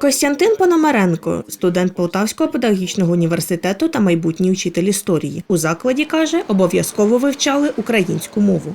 Костянтин Пономаренко, студент Полтавського педагогічного університету та майбутній учитель історії. У закладі каже, обов'язково вивчали українську мову.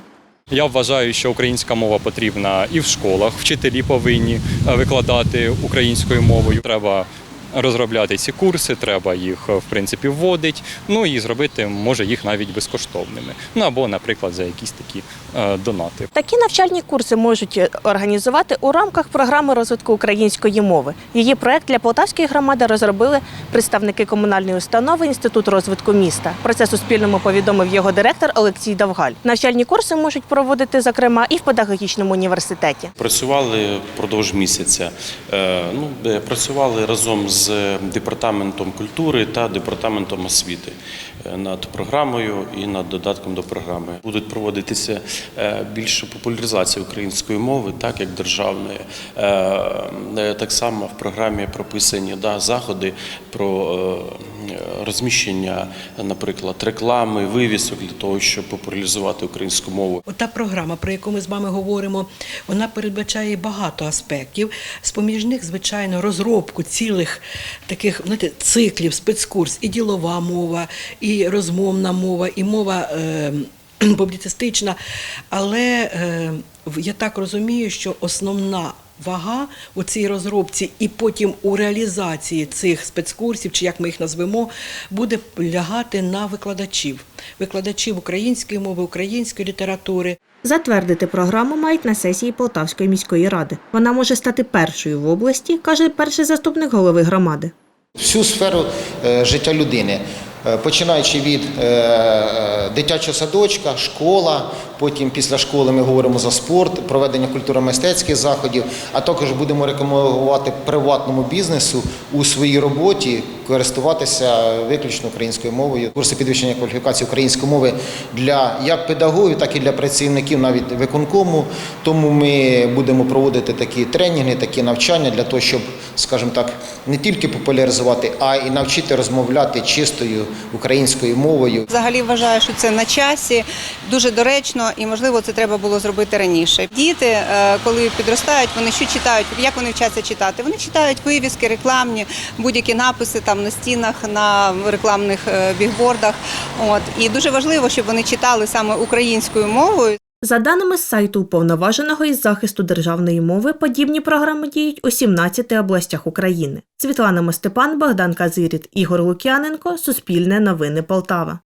Я вважаю, що українська мова потрібна і в школах. Вчителі повинні е, викладати українською мовою. Треба розробляти ці курси, треба їх е, в принципі вводити. Ну і зробити може їх навіть безкоштовними. Ну або, наприклад, за якісь такі е, донати. Такі навчальні курси можуть організувати у рамках програми розвитку української мови. Її проект для Полтавської громади розробили представники комунальної установи Інститут розвитку міста. Про це Суспільному повідомив його директор Олексій Давгаль. Навчальні курси можуть проводити, зокрема, і в педагогічному університеті. Працювали впродовж місяця. Е, Ну, е, працювали разом з департаментом культури та департаментом освіти е, над програмою і над додатком до програми. Будуть проводитися е, більше популяризація української мови, так як державної. Е, Так само в програмі прописані да, заходи про розміщення, наприклад, реклами, вивісок для того, щоб популяризувати українську мову. Ота програма, про яку ми з вами говоримо, вона передбачає багато аспектів. З-поміж них, звичайно, розробку цілих таких знаєте, циклів, спецкурс, і ділова мова, і розмовна мова, і мова. Е- Публіцистична, але е, я так розумію, що основна вага у цій розробці і потім у реалізації цих спецкурсів, чи як ми їх назвемо, буде лягати на викладачів, викладачів української мови, української літератури. Затвердити програму мають на сесії Полтавської міської ради. Вона може стати першою в області, каже перший заступник голови громади. всю сферу е, життя людини, Е, починаючи від е, дитячого садочка, школа. Потім після школи ми говоримо за спорт, проведення культуро-мистецьких заходів, а також будемо рекомендувати приватному бізнесу у своїй роботі користуватися виключно українською мовою. Курси підвищення кваліфікації української мови для як педагогів, так і для працівників навіть виконкому. Тому ми будемо проводити такі тренінги, такі навчання для того, щоб, скажімо так, не тільки популяризувати, а й навчити розмовляти чистою українською мовою. Взагалі вважаю, що це на часі, дуже доречно і можливо це треба було зробити раніше. Діти, е, коли підростають, вони що читають, як вони вчаться читати? Вони читають вивіски, рекламні, будь-які написи там на стінах, на рекламних е, бігбордах. От і дуже важливо, щоб вони читали саме українською мовою. За даними сайту уповноваженого із захисту державної мови, подібні програми діють у 17 областях України. Світлана Мостепан, Богдан Казиріт, Ігор Лук'яненко, Суспільне новини Полтава.